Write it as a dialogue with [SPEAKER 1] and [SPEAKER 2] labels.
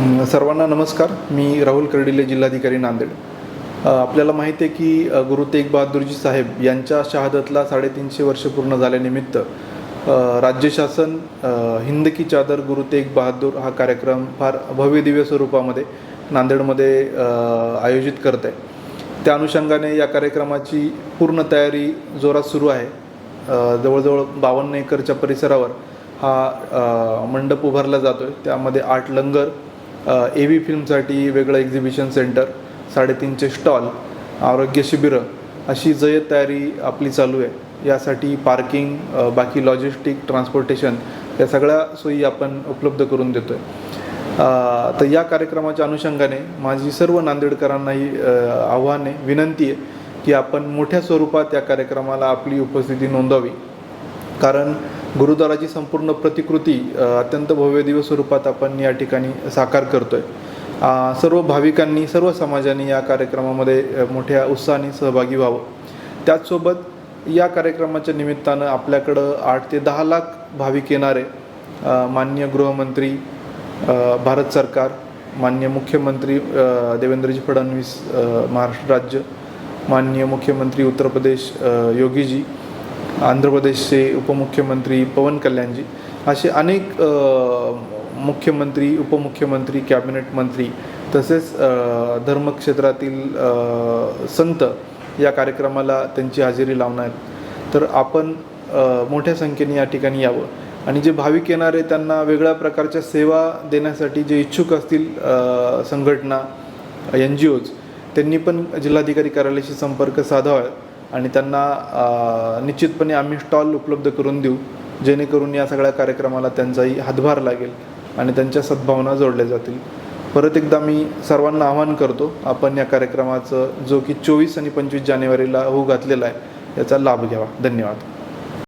[SPEAKER 1] सर्वांना नमस्कार. मी राहुल कर्डिले जिल्हाधिकारी नांदेड. आपल्याला माहिती आहे की गुरु तेग बहादूरजी साहेब यांच्या शहादतला साडेतीनशे वर्ष पूर्ण झाल्यानिमित्त राज्य शासन हिंद की चादर गुरु तेग बहादूर हा कार्यक्रम फार भव्य दिव्य स्वरूपामध्ये नांदेडमध्ये आयोजित करत आहे. त्या अनुषंगाने या कार्यक्रमाची पूर्ण तयारी जोरात सुरू आहे. जवळजवळ बावन्न एकरच्या परिसरावर हा मंडप उभारला जातो आहे त्यामध्ये आठ लंगर ए व्ही फिल्मसाठी वेगळं एक्झिबिशन सेंटर साडेतीनचे स्टॉल आरोग्य शिबिरं अशी जयत तयारी आपली चालू आहे. यासाठी पार्किंग बाकी लॉजिस्टिक ट्रान्सपोर्टेशन या सगळ्या सोयी आपण उपलब्ध करून देतो आहे तर या कार्यक्रमाच्या अनुषंगाने माझी सर्व नांदेडकरांनाही आव्हान आहे विनंती आहे की आपण मोठ्या स्वरूपात या कार्यक्रमाला आपली उपस्थिती नोंदवावी. कारण गुरुद्वाराची संपूर्ण प्रतिकृती अत्यंत भव्य दिवस स्वरूपात आपण या ठिकाणी साकार करतो आहे सर्व भाविकांनी सर्व समाजाने या कार्यक्रमामध्ये मोठ्या उत्साहाने सहभागी व्हावं. त्याचसोबत या कार्यक्रमाच्या निमित्तानं आपल्याकडं आठ ते दहा लाख भाविक येणारे मान्य गृहमंत्री भारत सरकार मान्य मुख्यमंत्री देवेंद्रजी फडणवीस महाराष्ट्र राज्य माननीय मुख्यमंत्री उत्तर प्रदेश योगीजी आंध्र प्रदेशचे उपमुख्यमंत्री पवन कल्याणजी असे अनेक मुख्यमंत्री उपमुख्यमंत्री कॅबिनेट मंत्री तसेच धर्मक्षेत्रातील संत या कार्यक्रमाला त्यांची हजेरी लावणार आहेत. तर आपण मोठ्या संख्येने या ठिकाणी यावं. आणि जे भाविक येणारे त्यांना वेगळ्या प्रकारच्या सेवा देण्यासाठी जे इच्छुक असतील संघटना एन जी ओज त्यांनी पण जिल्हाधिकारी कार्यालयाशी संपर्क साधावा. आणि त्यांना निश्चितपणे आम्ही स्टॉल उपलब्ध करून देऊ जेणेकरून या सगळ्या कार्यक्रमाला त्यांचाही हातभार लागेल आणि त्यांच्या सद्भावना जोडल्या जातील. परत एकदा मी सर्वांना आवाहन करतो आपण या कार्यक्रमाचं जो की चोवीस आणि पंचवीस जानेवारीला होऊ घातलेला आहे याचा लाभ घ्यावा. धन्यवाद.